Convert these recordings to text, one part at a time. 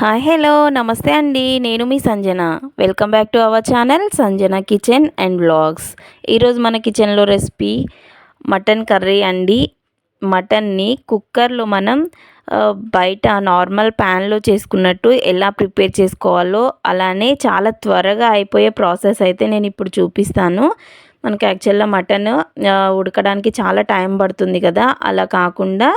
Hi hello నమస్తే అండి. నేను మీ Sanjana. Welcome back to our channel Sanjana kitchen and blogs ఈరోజు మన కిచెన్లో రెసిపీ మటన్ కర్రీ అండి. మటన్ని కుక్కర్లో మనం బయట నార్మల్ ప్యాన్లో చేసుకున్నట్టు ఎలా ప్రిపేర్ చేసుకోవాలో అలానే చాలా త్వరగా అయిపోయే ప్రాసెస్ అయితే నేను ఇప్పుడు చూపిస్తాను. మనకి యాక్చువల్గా మటన్ ఉడకడానికి చాలా టైం పడుతుంది కదా. అలా కాకుండా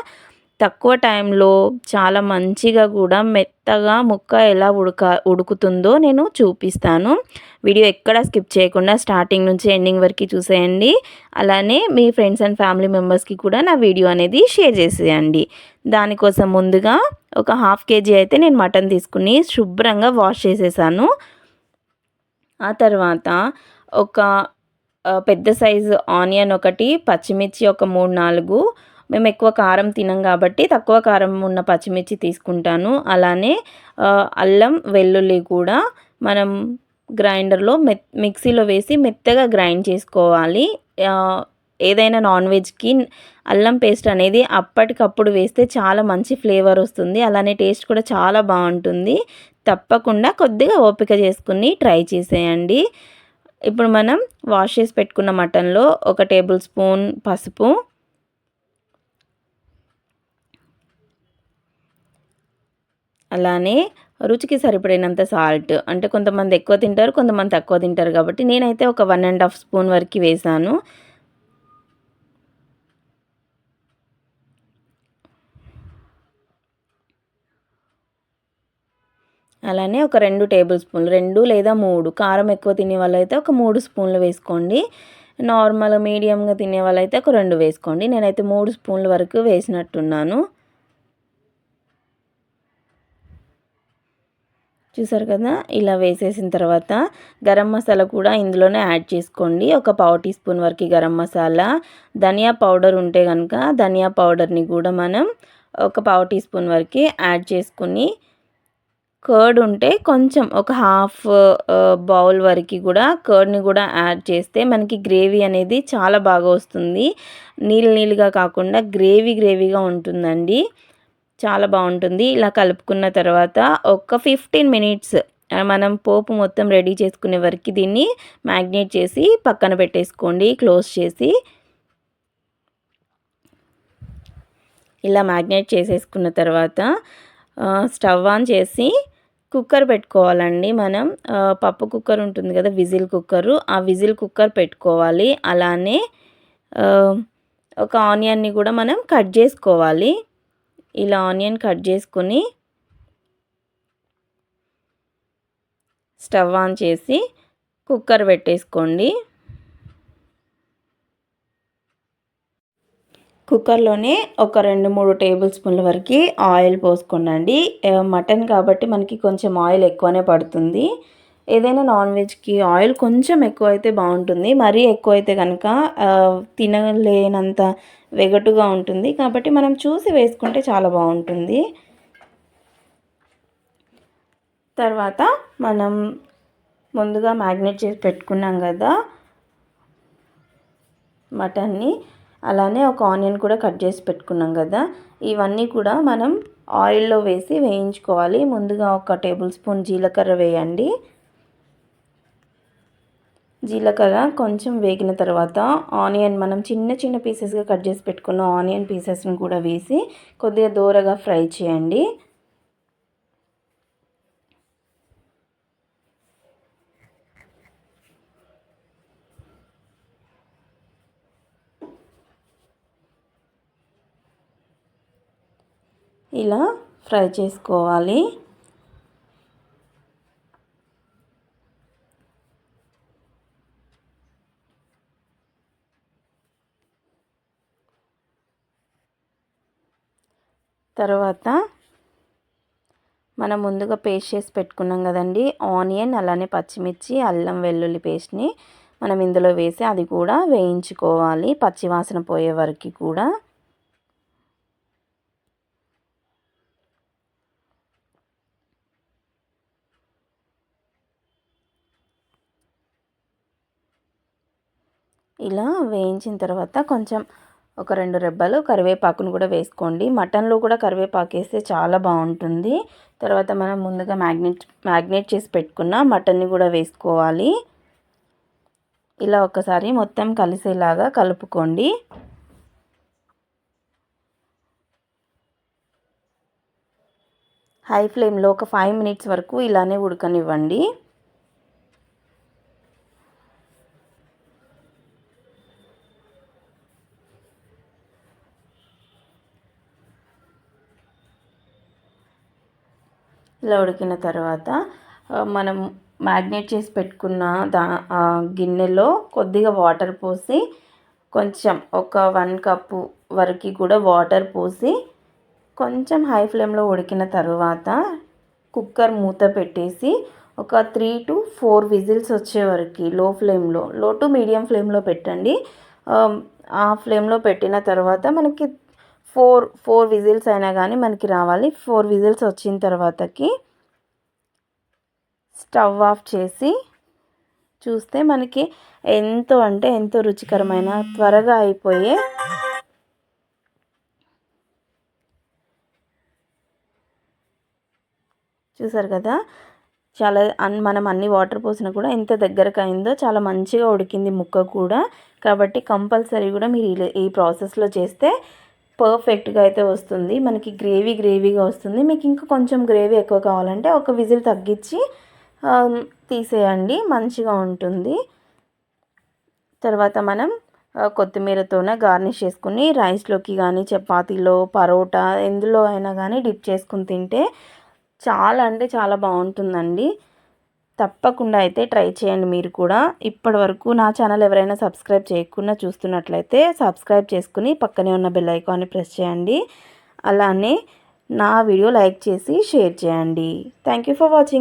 తక్కువ టైంలో చాలా మంచిగా కూడా మెత్తగా ముక్క ఎలా ఉడక ఉడుకుతుందో నేను చూపిస్తాను. వీడియో ఎక్కడ స్కిప్ చేయకుండా స్టార్టింగ్ నుంచి ఎండింగ్ వరకు చూసేయండి. అలానే మీ ఫ్రెండ్స్ అండ్ ఫ్యామిలీ మెంబర్స్కి కూడా నా వీడియో అనేది షేర్ చేసేయండి. దానికోసం ముందుగా ఒక హాఫ్ కేజీ అయితే నేను మటన్ తీసుకుని శుభ్రంగా వాష్ చేసేసాను. ఆ తర్వాత ఒక పెద్ద సైజు ఆనియన్ ఒకటి పచ్చిమిర్చి ఒక మూడు నాలుగు మేము ఎక్కువ కారం తినం కాబట్టి తక్కువ కారం ఉన్న పచ్చిమిర్చి తీసుకుంటాను. అలానే అల్లం వెల్లుల్లి కూడా మనం గ్రైండర్లో మె మిక్సీలో వేసి మెత్తగా గ్రైండ్ చేసుకోవాలి. ఏదైనా నాన్ వెజ్కి అల్లం పేస్ట్ అనేది అప్పటికప్పుడు వేస్తే చాలా మంచి ఫ్లేవర్ వస్తుంది. అలానే టేస్ట్ కూడా చాలా బాగుంటుంది. తప్పకుండా కొద్దిగా ఓపిక చేసుకుని ట్రై చేసేయండి. ఇప్పుడు మనం వాష్ చేసి పెట్టుకున్న మటన్లో ఒక టేబుల్ స్పూన్ పసుపు అలానే రుచికి సరిపడినంత సాల్ట్. అంటే కొంతమంది ఎక్కువ తింటారు కొంతమంది తక్కువ తింటారు కాబట్టి నేనైతే ఒక వన్ అండ్ హాఫ్ స్పూన్ వరకు వేసాను. అలానే ఒక రెండు టేబుల్ స్పూన్లు రెండు లేదా మూడు. కారం ఎక్కువ తినే వాళ్ళైతే ఒక మూడు స్పూన్లు వేసుకోండి. నార్మల్ మీడియంగా తినే వాళ్ళైతే ఒక రెండు వేసుకోండి. నేనైతే మూడు స్పూన్ల వరకు వేసినట్టున్నాను. చూసారు కదా? ఇలా వేసేసిన తర్వాత గరం మసాలా కూడా ఇందులోనే యాడ్ చేసుకోండి. ఒక పావు టీ స్పూన్ వరకు గరం మసాలా. ధనియా పౌడర్ ఉంటే కనుక ధనియా పౌడర్ని కూడా మనం ఒక పావు టీ స్పూన్ వరకు యాడ్ చేసుకుని కర్డ్ ఉంటే కొంచెం ఒక హాఫ్ బౌల్ వరకు కూడా కర్డ్ని కూడా యాడ్ చేస్తే మనకి గ్రేవీ అనేది చాలా బాగా వస్తుంది. నీళ్ళు నీళ్ళుగా కాకుండా గ్రేవీ గ్రేవీగా ఉంటుందండి. చాలా బాగుంటుంది. ఇలా కలుపుకున్న తర్వాత ఒక ఫిఫ్టీన్ మినిట్స్ మనం పోపు మొత్తం రెడీ చేసుకునే వరకు దీన్ని మ్యాగ్నేట్ చేసి పక్కన పెట్టేసుకోండి. క్లోజ్ చేసి ఇలా మ్యాగ్నేట్ చేసేసుకున్న తర్వాత స్టవ్ ఆన్ చేసి కుక్కర్ పెట్టుకోవాలండి మనం. పప్పు కుక్కర్ ఉంటుంది కదా విజిల్ కుక్కరు ఆ విజిల్ కుక్కర్ పెట్టుకోవాలి. అలానే ఒక ఆనియన్ని కూడా మనం కట్ చేసుకోవాలి. ఇలా ఆనియన్ కట్ చేసుకొని స్టవ్ ఆన్ చేసి కుక్కర్ పెట్టేసుకోండి. కుక్కర్లోనే ఒక రెండు మూడు టేబుల్ స్పూన్ల వరకు ఆయిల్ పోసుకోండి మటన్ కాబట్టి మనకి కొంచెం ఆయిల్ ఎక్కువనే పడుతుంది. ఏదైనా నాన్ వెజ్కి ఆయిల్ కొంచెం ఎక్కువ అయితే బాగుంటుంది. మరీ ఎక్కువ అయితే కనుక తినలేనంత వెగటుగా ఉంటుంది. కాబట్టి మనం చూసి వేసుకుంటే చాలా బాగుంటుంది. తర్వాత మనం ముందుగా మ్యాగ్నేట్ చేసి పెట్టుకున్నాం కదా మటన్ని. అలానే ఒక ఆనియన్ కూడా కట్ చేసి పెట్టుకున్నాం కదా. ఇవన్నీ కూడా మనం ఆయిల్లో వేసి వేయించుకోవాలి. ముందుగా ఒక టేబుల్ స్పూన్ జీలకర్ర వేయండి. జీలకర్ర కొంచెం వేగిన తర్వాత ఆనియన్ మనం చిన్న చిన్న పీసెస్గా కట్ చేసి పెట్టుకున్న ఆనియన్ పీసెస్ని కూడా వేసి కొద్దిగా దూరగా ఫ్రై చేయండి. ఇలా ఫ్రై చేసుకోవాలి. తర్వాత మనం ముందుగా పేస్ట్ చేసి పెట్టుకున్నాం కదండి. ఆనియన్ అలానే పచ్చిమిర్చి అల్లం వెల్లుల్లి పేస్ట్ని మనం ఇందులో వేసి అది కూడా వేయించుకోవాలి. పచ్చివాసన పోయే వరకు కూడా. ఇలా వేయించిన తర్వాత కొంచెం ఒక రెండు రెబ్బలు కరివేపాకును కూడా వేసుకోండి. మటన్లో కూడా కరివేపాకు వేస్తే చాలా బాగుంటుంది. తర్వాత మనం ముందుగా మ్యాగ్నెట్ మ్యాగ్నేట్ చేసి పెట్టుకున్న మటన్ని కూడా వేసుకోవాలి. ఇలా ఒకసారి మొత్తం కలిసేలాగా కలుపుకోండి. హై ఫ్లేమ్లో ఒక ఫైవ్ మినిట్స్ వరకు ఇలానే ఉడకనివ్వండి. ఇలా ఉడికిన తర్వాత మనం మ్యాగ్నేట్ చేసి పెట్టుకున్న దా గిన్నెలో కొద్దిగా వాటర్ పోసి కొంచెం ఒక వన్ కప్పు వరకు కూడా వాటర్ పోసి కొంచెం హై ఫ్లేమ్లో ఉడికిన తర్వాత కుక్కర్ మూత పెట్టేసి ఒక త్రీ టు ఫోర్ విజిల్స్ వచ్చే వరకు లో ఫ్లేమ్లో లో టు మీడియం ఫ్లేమ్లో పెట్టండి. ఆ ఫ్లేమ్లో పెట్టిన తర్వాత మనకి ఫోర్ ఫోర్ విజిల్స్ అయినా కానీ మనకి రావాలి. ఫోర్ విజిల్స్ వచ్చిన తర్వాతకి స్టవ్ ఆఫ్ చేసి చూస్తే మనకి ఎంతో అంటే ఎంతో రుచికరమైన త్వరగా అయిపోయే చూసారు కదా? చాలా అన్ మనం అన్ని వాటర్ పోసినా కూడా ఎంత దగ్గరకు అయిందో చాలా మంచిగా ఉడికింది ముక్క కూడా. కాబట్టి కంపల్సరీ కూడా మీరు ఈ ప్రాసెస్లో చేస్తే పర్ఫెక్ట్గా అయితే వస్తుంది. మనకి గ్రేవీ గ్రేవీగా వస్తుంది. మీకు ఇంకా కొంచెం గ్రేవీ ఎక్కువ కావాలంటే ఒక విజిల్ తగ్గించి తీసేయండి. మంచిగా ఉంటుంది. తర్వాత మనం కొత్తిమీరతోనే గార్నిష్ చేసుకుని రైస్లోకి కానీ చపాతీలో పరోటా ఎందులో అయినా కానీ డిప్ చేసుకుని తింటే చాలా అంటే చాలా బాగుంటుందండి. తప్పకుండా అయితే ట్రై చేయండి మీరు కూడా. ఇప్పటి వరకు నా ఛానల్ ఎవరైనా సబ్స్క్రైబ్ చేయకుండా చూస్తున్నట్లయితే సబ్స్క్రైబ్ చేసుకుని పక్కనే ఉన్న బెల్ ఐకాన్ని ప్రెస్ చేయండి. అలానే నా వీడియో లైక్ చేసి షేర్ చేయండి. Thank you for watching.